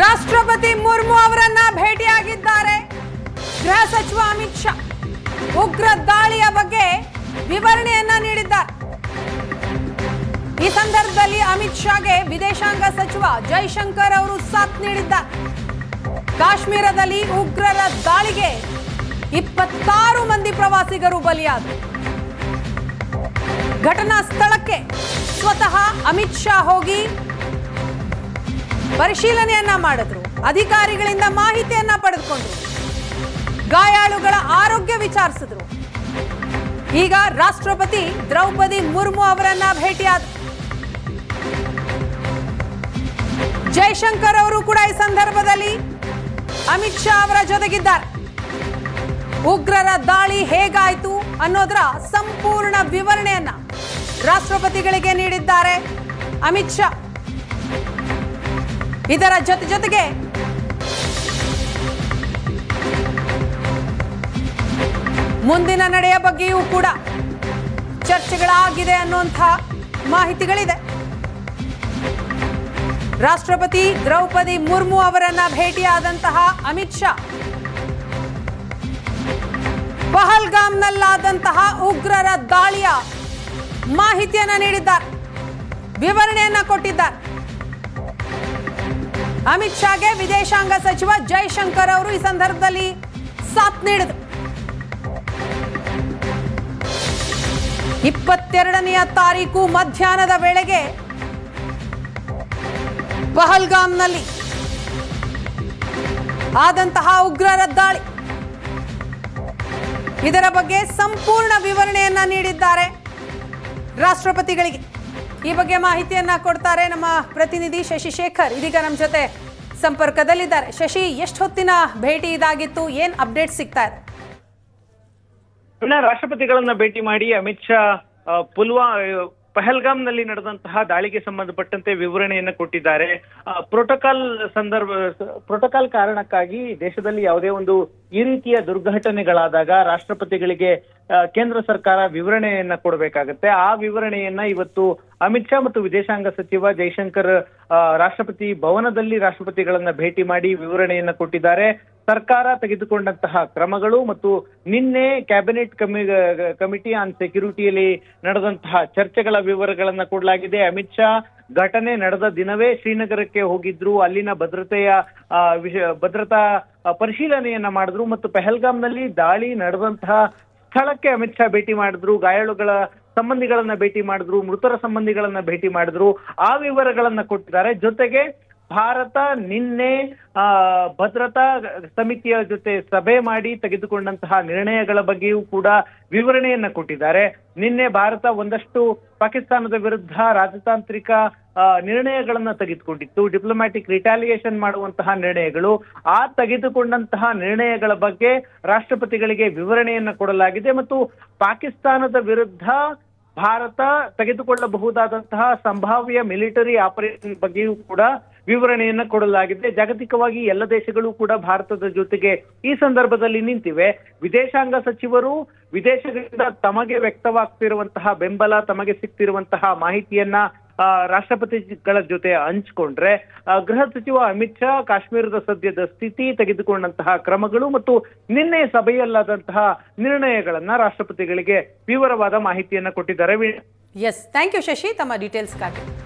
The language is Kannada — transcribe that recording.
ರಾಷ್ಟ್ರಪತಿ ಮುರ್ಮು ಅವರನ್ನ ಭೇಟಿಯಾಗಿದ್ದಾರೆ. ಗೃಹ ಸಚಿವ ಅಮಿತ್ ಶಾ ಉಗ್ರ ದಾಳಿಯ ಬಗ್ಗೆ ವಿವರಣೆಯನ್ನ ನೀಡಿದ್ದಾರೆ. ಈ ಸಂದರ್ಭದಲ್ಲಿ ಅಮಿತ್ ಶಾಗೆ ವಿದೇಶಾಂಗ ಸಚಿವ ಜೈಶಂಕರ್ ಅವರು ಸಾಥ್ ನೀಡಿದ್ದಾರೆ. ಕಾಶ್ಮೀರದಲ್ಲಿ ಉಗ್ರರ ದಾಳಿಗೆ ಇಪ್ಪತ್ತಾರು ಮಂದಿ ಪ್ರವಾಸಿಗರು ಬಲಿಯಾದರು. ಘಟನಾ ಸ್ಥಳಕ್ಕೆ ಸ್ವತಃ ಅಮಿತ್ ಶಾ ಹೋಗಿ ಪರಿಶೀಲನೆಯನ್ನ ಮಾಡಿದ್ರು. ಅಧಿಕಾರಿಗಳಿಂದ ಮಾಹಿತಿಯನ್ನ ಪಡೆದುಕೊಂಡ್ರು. ಗಾಯಾಳುಗಳ ಆರೋಗ್ಯ ವಿಚಾರಿಸಿದ್ರು. ಈಗ ರಾಷ್ಟ್ರಪತಿ ದ್ರೌಪದಿ ಮುರ್ಮು ಅವರನ್ನ ಭೇಟಿಯಾದ ಜೈಶಂಕರ್ ಅವರು ಕೂಡ ಈ ಸಂದರ್ಭದಲ್ಲಿ ಅಮಿತ್ ಶಾ ಅವರ ಜೊತೆಗಿದ್ದಾರೆ. ಉಗ್ರರ ದಾಳಿ ಹೇಗಾಯಿತು ಅನ್ನೋದರ ಸಂಪೂರ್ಣ ವಿವರಣೆಯನ್ನ ರಾಷ್ಟ್ರಪತಿಗಳಿಗೆ ನೀಡಿದ್ದಾರೆ ಅಮಿತ್ ಶಾ. ಇದರ ಜೊತೆ ಜೊತೆಗೆ ಮುಂದಿನ ನಡೆಯ ಬಗ್ಗೆಯೂ ಕೂಡ ಚರ್ಚೆಗಳಾಗಿದೆ ಅನ್ನುವಂತಹ ಮಾಹಿತಿಗಳಿದೆ. ರಾಷ್ಟ್ರಪತಿ ದ್ರೌಪದಿ ಮುರ್ಮು ಅವರನ್ನ ಭೇಟಿಯಾದಂತಹ ಅಮಿತ್ ಶಾ, ಪಹಲ್ಗಾಮ್ನಲ್ಲಾದಂತಹ ಉಗ್ರರ ದಾಳಿಯ ಮಾಹಿತಿಯನ್ನ ನೀಡಿದ್ದಾರೆ, ವಿವರಣೆಯನ್ನ ಕೊಟ್ಟಿದ್ದಾರೆ. ಅಮಿತ್ ಶಾಗೆ ವಿದೇಶಾಂಗ ಸಚಿವ ಜೈಶಂಕರ್ ಅವರು ಈ ಸಂದರ್ಭದಲ್ಲಿ ಸಾಥ್ ನೀಡಿದರು. ಇಪ್ಪತ್ತೆರಡನೆಯ ತಾರೀಕು ಮಧ್ಯಾಹ್ನದ ವೇಳೆಗೆ ಪಹಲ್ಗಾಮ್ನಲ್ಲಿ ಆದಂತಹ ಉಗ್ರರ ದಾಳಿ ಇದರ ಬಗ್ಗೆ ಸಂಪೂರ್ಣ ವಿವರಣೆಯನ್ನ ನೀಡಿದ್ದಾರೆ ರಾಷ್ಟ್ರಪತಿಗಳಿಗೆ. ಈ ಬಗ್ಗೆ ಮಾಹಿತಿಯನ್ನ ಕೊಡ್ತಾರೆ ನಮ್ಮ ಪ್ರತಿನಿಧಿ ಶಶಿಶೇಖರ್ ಇದೀಗ ನಮ್ಮ ಜೊತೆ ಸಂಪರ್ಕದಲ್ಲಿದ್ದಾರೆ. ಶಶಿ, ಎಷ್ಟು ಹೊತ್ತಿನ ಭೇಟಿ ಇದಾಗಿತ್ತು? ಏನ್ ಅಪ್ಡೇಟ್ ಸಿಗ್ತಾ ಇದೆ? ರಾಷ್ಟ್ರಪತಿಗಳನ್ನ ಭೇಟಿ ಮಾಡಿ ಅಮಿತ್ ಶಾ ಪುಲ್ವಾ ಪಹಲ್ಗಾಮ್ನಲ್ಲಿ ನಡೆದಂತಹ ದಾಳಿಗೆ ಸಂಬಂಧಪಟ್ಟಂತೆ ವಿವರಣೆಯನ್ನ ಕೊಟ್ಟಿದ್ದಾರೆ. ಪ್ರೋಟೋಕಾಲ್ ಸಂದರ್ಭ ಪ್ರೋಟೋಕಾಲ್ ಕಾರಣಕ್ಕಾಗಿ ದೇಶದಲ್ಲಿ ಯಾವುದೇ ಒಂದು ಈ ರೀತಿಯ ದುರ್ಘಟನೆಗಳಾದಾಗ ರಾಷ್ಟ್ರಪತಿಗಳಿಗೆ ಕೇಂದ್ರ ಸರ್ಕಾರ ವಿವರಣೆಯನ್ನ ಕೊಡಬೇಕಾಗತ್ತೆ. ಆ ವಿವರಣೆಯನ್ನ ಇವತ್ತು ಅಮಿತ್ ಶಾ ಮತ್ತು ವಿದೇಶಾಂಗ ಸಚಿವ ಜೈಶಂಕರ್ ರಾಷ್ಟ್ರಪತಿ ಭವನದಲ್ಲಿ ರಾಷ್ಟ್ರಪತಿಗಳನ್ನ ಭೇಟಿ ಮಾಡಿ ವಿವರಣೆಯನ್ನ ಕೊಟ್ಟಿದ್ದಾರೆ. ಸರ್ಕಾರ ತೆಗೆದುಕೊಂಡಂತಹ ಕ್ರಮಗಳು ಮತ್ತು ನಿನ್ನೆ ಕ್ಯಾಬಿನೆಟ್ ಕಮಿ ಕಮಿಟಿ ಆನ್ ಸೆಕ್ಯೂರಿಟಿಯಲ್ಲಿ ನಡೆದಂತಹ ಚರ್ಚೆಗಳ ವಿವರಗಳನ್ನ ಕೊಡಲಾಗಿದೆ. ಅಮಿತ್ ಶಾ ಘಟನೆ ನಡೆದ ದಿನವೇ ಶ್ರೀನಗರಕ್ಕೆ ಹೋಗಿದ್ರು. ಅಲ್ಲಿನ ಭದ್ರತೆಯ ಭದ್ರತಾ ಪರಿಶೀಲನೆಯನ್ನ ಮಾಡಿದ್ರು ಮತ್ತು ಪೆಹಲ್ಗಾಮ್ನಲ್ಲಿ ದಾಳಿ ನಡೆದಂತಹ ಸ್ಥಳಕ್ಕೆ ಅಮಿತ್ ಶಾ ಭೇಟಿ ಮಾಡಿದ್ರು. ಗಾಯಾಳುಗಳ ಸಂಬಂಧಿಗಳನ್ನ ಭೇಟಿ ಮಾಡಿದ್ರು. ಮೃತರ ಸಂಬಂಧಿಗಳನ್ನ ಭೇಟಿ ಮಾಡಿದ್ರು. ಆ ವಿವರಗಳನ್ನ ಕೊಟ್ಟಿದ್ದಾರೆ. ಜೊತೆಗೆ ಭಾರತ ನಿನ್ನೆ ಭದ್ರತಾ ಸಮಿತಿಯ ಜೊತೆ ಸಭೆ ಮಾಡಿ ತೆಗೆದುಕೊಂಡಂತಹ ನಿರ್ಣಯಗಳ ಬಗ್ಗೆಯೂ ಕೂಡ ವಿವರಣೆಯನ್ನ ಕೊಟ್ಟಿದ್ದಾರೆ. ನಿನ್ನೆ ಭಾರತ ಒಂದಷ್ಟು ಪಾಕಿಸ್ತಾನದ ವಿರುದ್ಧ ರಾಜತಾಂತ್ರಿಕ ನಿರ್ಣಯಗಳನ್ನ ತೆಗೆದುಕೊಂಡಿತ್ತು. ಡಿಪ್ಲೊಮ್ಯಾಟಿಕ್ ರಿಟಾಲಿಯೇಷನ್ ಮಾಡುವಂತಹ ನಿರ್ಣಯಗಳು. ಆ ತೆಗೆದುಕೊಂಡಂತಹ ನಿರ್ಣಯಗಳ ಬಗ್ಗೆ ರಾಷ್ಟ್ರಪತಿಗಳಿಗೆ ವಿವರಣೆಯನ್ನ ಕೊಡಲಾಗಿದೆ ಮತ್ತು ಪಾಕಿಸ್ತಾನದ ವಿರುದ್ಧ ಭಾರತ ತೆಗೆದುಕೊಳ್ಳಬಹುದಾದಂತಹ ಸಂಭಾವ್ಯ ಮಿಲಿಟರಿ ಆಪರೇಷನ್ ಬಗ್ಗೆಯೂ ಕೂಡ ವಿವರಣೆಯನ್ನ ಕೊಡಲಾಗಿದೆ. ಜಾಗತಿಕವಾಗಿ ಎಲ್ಲ ದೇಶಗಳು ಕೂಡ ಭಾರತದ ಜೊತೆಗೆ ಈ ಸಂದರ್ಭದಲ್ಲಿ ನಿಂತಿವೆ. ವಿದೇಶಾಂಗ ಸಚಿವರು ವಿದೇಶಗಳಿಂದ ತಮಗೆ ವ್ಯಕ್ತವಾಗ್ತಿರುವಂತಹ ಬೆಂಬಲ, ತಮಗೆ ಸಿಗ್ತಿರುವಂತಹ ಮಾಹಿತಿಯನ್ನ ರಾಷ್ಟ್ರಪತಿಗಳ ಜೊತೆ ಹಂಚಿಕೊಂಡ್ರೆ ಗೃಹ ಸಚಿವ ಅಮಿತ್ ಶಾ ಕಾಶ್ಮೀರದ ಸದ್ಯದ ಸ್ಥಿತಿ, ತೆಗೆದುಕೊಂಡಂತಹ ಕ್ರಮಗಳು ಮತ್ತು ನಿನ್ನೆ ಸಭೆಯಲ್ಲಾದಂತಹ ನಿರ್ಣಯಗಳನ್ನ ರಾಷ್ಟ್ರಪತಿಗಳಿಗೆ ವಿವರವಾದ ಮಾಹಿತಿಯನ್ನ ಕೊಟ್ಟಿದ್ದಾರೆ. Yes thank you Shashi. ತಮ್ಮ ಡೀಟೇಲ್ಸ್ಗಾಗಿ